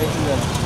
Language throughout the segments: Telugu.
Saygılar.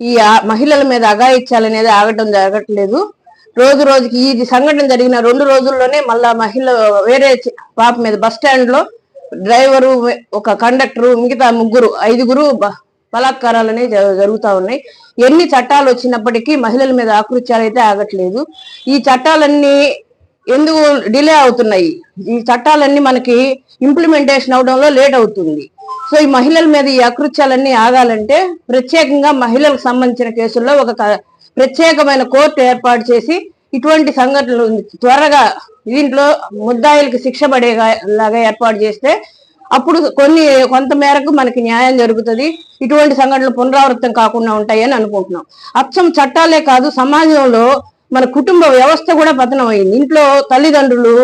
ఈ మహిళల మీద అఘాయిత్యాలనేది ఆగటం జరగట్లేదు. రోజు రోజుకి ఈ సంఘటన జరిగిన రెండు రోజుల్లోనే మళ్ళా మహిళ వేరే పాప మీద బస్ స్టాండ్లో డ్రైవరు ఒక కండక్టరు మిగతా ముగ్గురు ఐదుగురు బ- బలాత్కారాలు అనేవి జ- ఉన్నాయి. ఎన్ని చట్టాలు వచ్చినప్పటికీ మహిళల మీద ఆకృత్యాలు అయితే ఆగట్లేదు. ఈ చట్టాలన్నీ ఎందుకు డిలే అవుతున్నాయి? ఈ చట్టాలన్నీ మనకి ఇంప్లిమెంటేషన్ అవడంలో లేట్ అవుతుంది. సో ఈ మహిళల మీద ఈ అకృత్యాలన్నీ ఆగాలంటే ప్రత్యేకంగా మహిళలకు సంబంధించిన కేసుల్లో ఒక ప్రత్యేకమైన కోర్టు ఏర్పాటు చేసి ఇటువంటి సంఘటనలు త్వరగా దీంట్లో ముద్దాయిలకు శిక్ష పడేలాగా ఏర్పాటు చేస్తే అప్పుడు కొన్ని కొంత మేరకు మనకి న్యాయం జరుగుతుంది. ఇటువంటి సంఘటనలు పునరావృతం కాకుండా ఉంటాయని అనుకుంటున్నాం. అచ్చం చట్టాలే కాదు సమాజంలో మన కుటుంబ వ్యవస్థ కూడా పతనం అయింది ఇంట్లో తల్లిదండ్రులు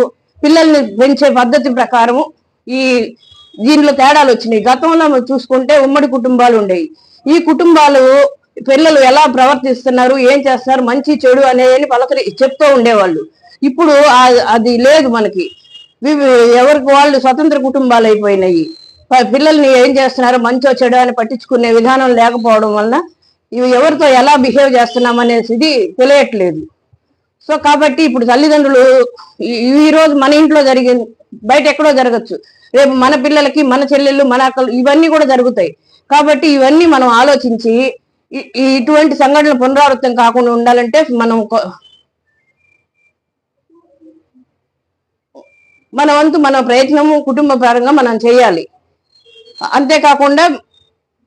పిల్లల్ని పెంచే పద్ధతి ప్రకారం ఈ దీనిలో తేడాలు వచ్చినాయి. గతంలో మనం చూసుకుంటే ఉమ్మడి కుటుంబాలు ఉండేవి. ఈ కుటుంబాలు పిల్లలు ఎలా ప్రవర్తిస్తున్నారు ఏం చేస్తున్నారు మంచి చెడు అనేది పలకరి చెప్తూ ఉండేవాళ్ళు. ఇప్పుడు అది లేదు మనకి. ఎవరికి వాళ్ళు స్వతంత్ర కుటుంబాలు అయిపోయినాయి. పిల్లల్ని ఏం చేస్తున్నారు మంచో చెడు అని పట్టించుకునే విధానం లేకపోవడం వలన ఇవి ఎవరితో ఎలా బిహేవ్ చేస్తున్నాం అనేసి తెలియట్లేదు. సో కాబట్టి ఇప్పుడు తల్లిదండ్రులు ఈ- ఈ రోజు మన ఇంట్లో జరిగింది బయట ఎక్కడో జరగచ్చు. రేపు మన పిల్లలకి మన చెల్లెళ్ళు మన అక్కలు ఇవన్నీ కూడా జరుగుతాయి. కాబట్టి ఇవన్నీ మనం ఆలోచించి ఇటువంటి సంఘటనలు పునరావృతం కాకుండా ఉండాలంటే మనం మన వంతు మన ప్రయత్నము కుటుంబ పరంగా మనం చేయాలి. అంతేకాకుండా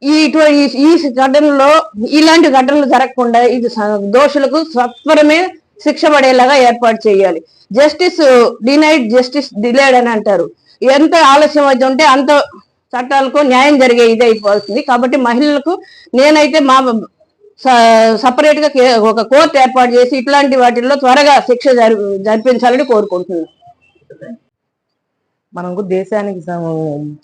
ఈ ఈ- ఘటనలో ఇలాంటి ఘటనలు జరగకుండా ఇది దోషులకు సత్వరమే శిక్ష పడేలాగా ఏర్పాటు చేయాలి. జస్టిస్ డినైడ్ జస్టిస్ డిలేడ్ అని అంటారు. ఎంత ఆలస్యం అయితే ఉంటే అంత చట్టాలకు న్యాయం జరిగే ఇది అయిపోతుంది కాబట్టి మహిళలకు నేనైతే మా సపరేట్గా కే- ఒక కోర్టు ఏర్పాటు చేసి ఇట్లాంటి వాటిల్లో త్వరగా శిక్ష జరి జరిపించాలని కోరుకుంటున్నాను. మనం దేశానికి సం-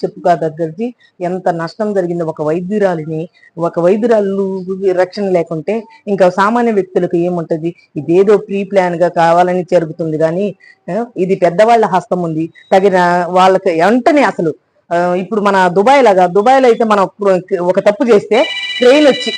చెప్పుకోదగ్గది ఎంత నష్టం జరిగింది ఒక వైద్యురాలిని ఒక వైద్యురాలు రక్షణ లేకుంటే ఇంకా సామాన్య వ్యక్తులకు ఏముంటది? ఇదేదో ప్రీ ప్లాన్గా కావాలని జరుగుతుంది కానీ ఇది పెద్దవాళ్ళ హస్తం ఉంది. తగిన వాళ్ళకి వెంటనే అసలు ఇప్పుడు మన దుబాయ్ లాగా దుబాయ్లో అయితే మనం ఒక తప్పు చేస్తే ట్రైన్ వచ్చి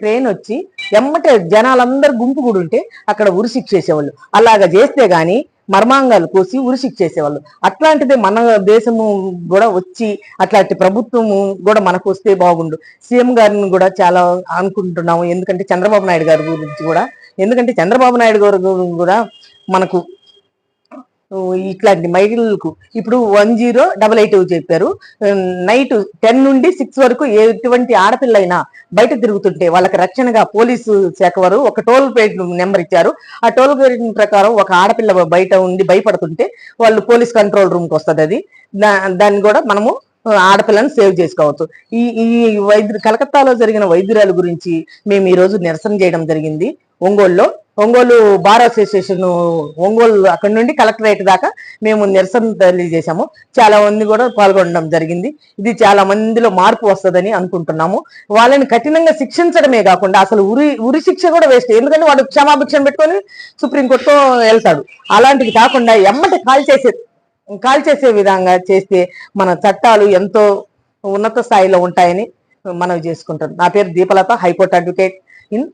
ట్రైన్ వచ్చి ఎమ్మటే జనాలందరూ గుంపు కూడా ఉంటే అక్కడ ఉరిశిక్ష చేసేవాళ్ళు. అలాగా చేస్తే గాని మర్మాంగాలు కోసి ఉరిశిక్ష చేసేవాళ్ళు. అట్లాంటిదే మన దేశము కూడా వచ్చి అట్లాంటి ప్రభుత్వము కూడా మనకు వస్తే బాగుండు. సీఎం గారిని కూడా చాలా అనుకుంటున్నాము. ఎందుకంటే చంద్రబాబు నాయుడు గారి గురించి కూడా. ఎందుకంటే చంద్రబాబు నాయుడు గారు కూడా మనకు ఇట్లాంటి మహిళలకు ఇప్పుడు వన్ జీరో డబల్ ఎయిట్ చెప్పారు. నైట్ టెన్ నుండి సిక్స్ వరకు ఎటువంటి ఆడపిల్ల అయినా బయట తిరుగుతుంటే వాళ్ళకి రక్షణగా పోలీసు శాఖ వారు ఒక టోల్ గేట్ నెంబర్ ఇచ్చారు. ఆ టోల్ గేట్ ప్రకారం ఒక ఆడపిల్ల బయట ఉండి భయపడుతుంటే వాళ్ళు పోలీస్ కంట్రోల్ రూమ్కి వస్తుంది అది. దా- దాన్ని కూడా మనము ఆడపిల్లను సేవ్ చేసుకోవచ్చు. ఈ ఈ వైద్యు కలకత్తాలో జరిగిన వైద్యురాల గురించి మేము ఈ రోజు నిరసన చేయడం జరిగింది. ఒంగోలులో. ఒంగోలు బార్ అసోసియేషన్ ఒంగోలు అక్కడి నుండి కలెక్టరేట్ దాకా మేము నిరసన తెలియజేశాము. చాలా మంది కూడా పాల్గొనడం జరిగింది. ఇది చాలా మందిలో మార్పు వస్తుందని అనుకుంటున్నాము. వాళ్ళని కఠినంగా శిక్షించడమే కాకుండా అసలు ఉరి ఉరి శిక్ష కూడా వేస్ట్. ఎందుకంటే వాడు క్షమాభిక్షణ పెట్టుకొని సుప్రీంకోర్టుతో వెళ్తాడు. అలాంటిది కాకుండా ఎమ్మటి కాల్ చేసే కాల్చేసే విధంగా చేస్తే మన చట్టాలు ఎంతో ఉన్నత స్థాయిలో ఉంటాయని మనవి చేసుకుంటాం నా పేరు దీపలత హైకోర్టు అడ్వకేట్ ఇన్